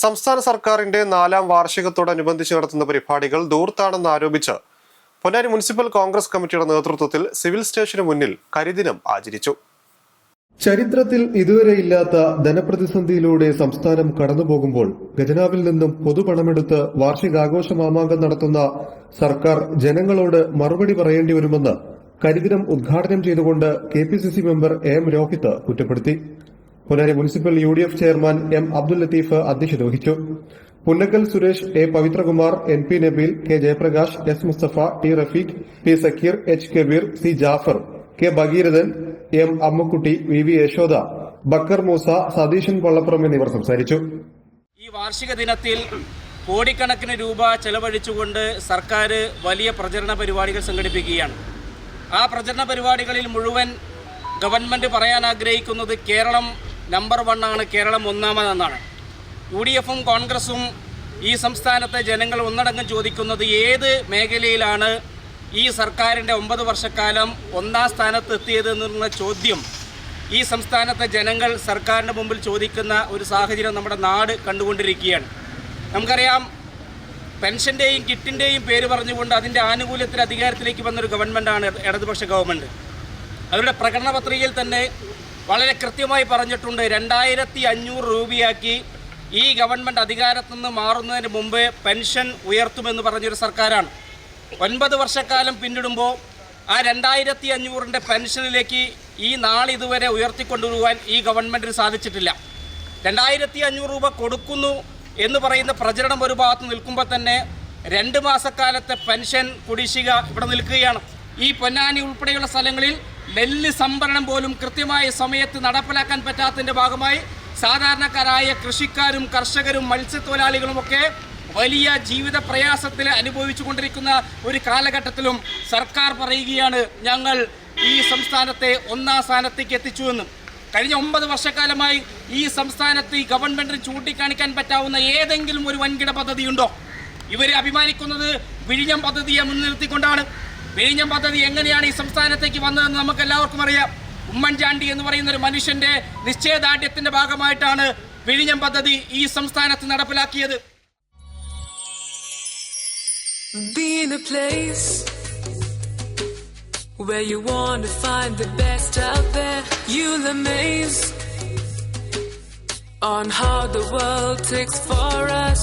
സംസ്ഥാന സർക്കാരിന്റെ നാലാം വാർഷികത്തോടനുബന്ധിച്ച് നടത്തുന്ന പരിപാടികൾ ദൂർത്താണെന്ന് ആരോപിച്ച് പൊന്നാനി മുനിസിപ്പൽ കോൺഗ്രസ് കമ്മിറ്റിയുടെ നേതൃത്വത്തിൽ സിവിൽ സ്റ്റേഷന് മുന്നിൽ കരിദിനം ആചരിച്ചു. ചരിത്രത്തിൽ ഇതുവരെ ഇല്ലാത്ത ധനപ്രതിസന്ധിയിലൂടെ സംസ്ഥാനം കടന്നുപോകുമ്പോൾ ഖജനാവിൽ നിന്നും പൊതുപണമെടുത്ത് വാർഷികാഘോഷ മാമാങ്കം നടത്തുന്ന സർക്കാർ ജനങ്ങളോട് മറുപടി പറയേണ്ടി വരുമെന്ന് കരിദിനം ഉദ്ഘാടനം ചെയ്തുകൊണ്ട് കെ മെമ്പർ എം രോഹിത് കുറ്റപ്പെടുത്തി. Ponnani municipal U D F chairman M Abdul Latheef അധ്യക്ഷത വഹിച്ചു. Punnakkal Suresh A Pavithrakumar N P Nabeel K Jayaprakash S Musthafa T Rafeeq P Sakkeer H Kabeer C Jafar K Bhageerathan M Ammukutty V V Yashoda Bakkar Moosa Satheesan Pollappuram എന്നിവർ സംസാരിച്ചു. ഈ വാർഷിക ദിനത്തിൽ കോടിക്കണക്കിന് രൂപ ചെലവഴിച്ചുകൊണ്ട് സർക്കാർ വലിയ പ്രചരണ പരിപാടികൾ സംഘടിപ്പിക്കുകയാണ്. ആ പ്രചരണ പരിപാടികളിൽ മുഴുവൻ ഗവൺമെന്റ് പറയാൻ ആഗ്രഹിക്കുന്നത് കേരളം നമ്പർ വൺ ആണ് കേരളം ഒന്നാമതെന്നാണ്. യു ഡി എഫും കോൺഗ്രസും ഈ സംസ്ഥാനത്തെ ജനങ്ങൾ ഒന്നടങ്കം ചോദിക്കുന്നത് ഏത് മേഖലയിലാണ് ഈ സർക്കാരിന്റെ ഒമ്പത് വർഷക്കാലം ഒന്നാം സ്ഥാനത്ത് എത്തിയതെന്നുള്ള ചോദ്യം ഈ സംസ്ഥാനത്തെ ജനങ്ങൾ സർക്കാരിന്റെ മുമ്പിൽ ചോദിക്കുന്ന ഒരു സാഹചര്യം നമ്മുടെ നാട് കണ്ടുകൊണ്ടിരിക്കുകയാണ്. നമുക്കറിയാം പെൻഷന്റെയും കിറ്റിന്റെയും പേര് പറഞ്ഞുകൊണ്ട് അതിന്റെ ആനുകൂല്യത്തിൽ അധികാരത്തിലേക്ക് വന്നൊരു ഗവൺമെന്റാണ് ഇടതുപക്ഷ ഗവൺമെന്റ്. അവരുടെ പ്രകടന പത്രികയിൽ തന്നെ വളരെ കൃത്യമായി പറഞ്ഞിട്ടുണ്ട്. രണ്ടായിരത്തി അഞ്ഞൂറ് രൂപയാക്കി ഈ ഗവൺമെന്റ് അധികാരത്തു നിന്ന് മാറുന്നതിന് മുമ്പ് പെൻഷൻ ഉയർത്തുമെന്ന് പറഞ്ഞൊരു സർക്കാരാണ്. ഒൻപത് വർഷക്കാലം പിന്നിടുമ്പോൾ ആ രണ്ടായിരത്തി അഞ്ഞൂറിന്റെ പെൻഷനിലേക്ക് ഈ നാളിതുവരെ ഉയർത്തിക്കൊണ്ടുവരുവാൻ ഈ ഗവൺമെന്റിന് സാധിച്ചിട്ടില്ല. രണ്ടായിരത്തി അഞ്ഞൂറ് രൂപ കൊടുക്കുന്നു എന്ന് പറയുന്ന പ്രചരണം ഒരു ഭാഗത്ത് നിൽക്കുമ്പോൾ തന്നെ രണ്ട് മാസക്കാലത്തെ പെൻഷൻ കുടിശ്ശിക ഇവിടെ നിൽക്കുകയാണ്. ഈ പൊന്നാനി ഉൾപ്പെടെയുള്ള സ്ഥലങ്ങളിൽ നെല്ല് സംഭരണം പോലും കൃത്യമായ സമയത്ത് നടപ്പിലാക്കാൻ പറ്റാത്തതിന്റെ ഭാഗമായി സാധാരണക്കാരായ കൃഷിക്കാരും കർഷകരും മത്സ്യത്തൊഴിലാളികളുമൊക്കെ വലിയ ജീവിത പ്രയാസത്തിൽ അനുഭവിച്ചു കൊണ്ടിരിക്കുന്ന ഒരു കാലഘട്ടത്തിലും സർക്കാർ പറയുകയാണ് ഞങ്ങൾ ഈ സംസ്ഥാനത്തെ ഒന്നാം സ്ഥാനത്തേക്ക് എത്തിച്ചു എന്നും. കഴിഞ്ഞ ഒമ്പത് വർഷക്കാലമായി ഈ സംസ്ഥാനത്ത് ഈ ഗവൺമെന്റിന് ചൂണ്ടിക്കാണിക്കാൻ പറ്റാവുന്ന ഏതെങ്കിലും ഒരു വൻകിട പദ്ധതിയുണ്ടോ? ഇവർ അഭിമാനിക്കുന്നത് വിഴിഞ്ഞം പദ്ധതിയെ മുൻനിർത്തിക്കൊണ്ടാണ്. വിഴിഞ്ഞം പദ്ധതി എങ്ങനെയാണ് ഈ സംസ്ഥാനത്തേക്ക് വന്നതെന്ന് നമുക്ക് എല്ലാവർക്കും അറിയാം ഉമ്മൻചാണ്ടി എന്ന് പറയുന്ന ഒരു മനുഷ്യന്റെ നിശ്ചയദാർഢ്യത്തിന്റെ ഭാഗമായിട്ടാണ് വിഴിഞ്ഞം പദ്ധതി ഈ സംസ്ഥാനത്ത് നടപ്പിലാക്കിയത് Be a place where you want to find the best. You'll amaze on how the world takes for us.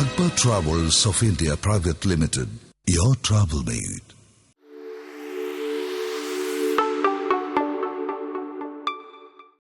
Akbar Travels of India Private Limited. Your travel mate.